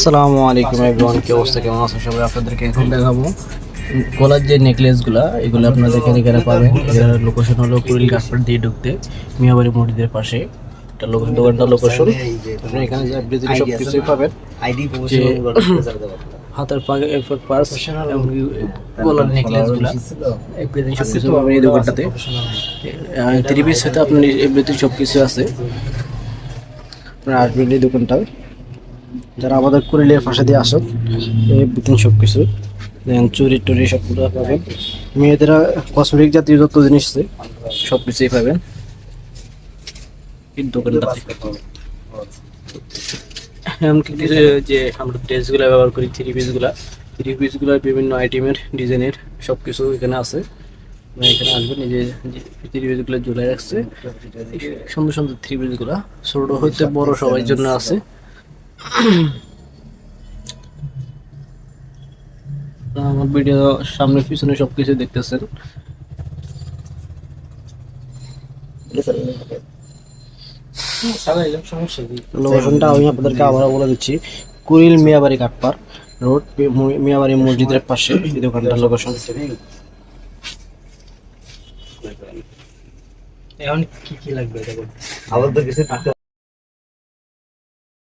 আসসালামু আলাইকুম এভরিওয়ান কি অবস্থা কেমন আছেন সবাই? আপনাদেরকে এখন দেখাবো। গলার যে নেকলেসগুলা এগুলো আপনাদেরকে এখানে পাবেন। এর লোকেশন হলো কুড়িল গাছপাট দিয়ে ঢুকতে মিয়াবাড়ি মসজিদের পাশে। এটা লোকেশন দোকানটা লোকেশন আপনি এখানে যে আপনি সব কিছুই পাবেন আইডি হাতের পাগে পার্স গলার নেকলেসগুলা এভরিথিং সব কিছু পাবেন এই দোকানটাতে। থ্রি পিস সাথে আপনার এভরিথিং সব কিছু আছে। আপনারা আসবেন এই দোকানটায়। যারা আমাদের কুড়িলের পাশে দিয়ে আসেন এই বিতিন সব কিছু দেন চুরি টুরি সবগুলো পাবেন। মেয়েদেরা কসমেটিক জাতীয় যত জিনিস আছে সব কিছুই পাবেন। এমনকি কিছু যে আমরা ড্রেসগুলো ব্যবহার করি থ্রি পিসগুলা থ্রি পিসগুলো বিভিন্ন আইটেমের ডিজাইনের সব কিছু এখানে আছে। এখানে আসবেন যে থ্রি পিসগুলো ঝুলে রাখছে। সুন্দর সুন্দর থ্রি পিসগুলো ছোট হইতে বড় সবার জন্য আছে। আমার ভিডিও সামনে পিছনে সবকিছু দেখতেছেন। লোকেশনটা আমি আপনাদেরকে আবার বলে দিচ্ছি। কুড়িল মিয়াবাড়ি কাটপার রোড মিয়াবাড়ি মসজিদের পাশে এই দোকানটার লোকেশন এখন কি কি লাগবে দেখো আবার কিছু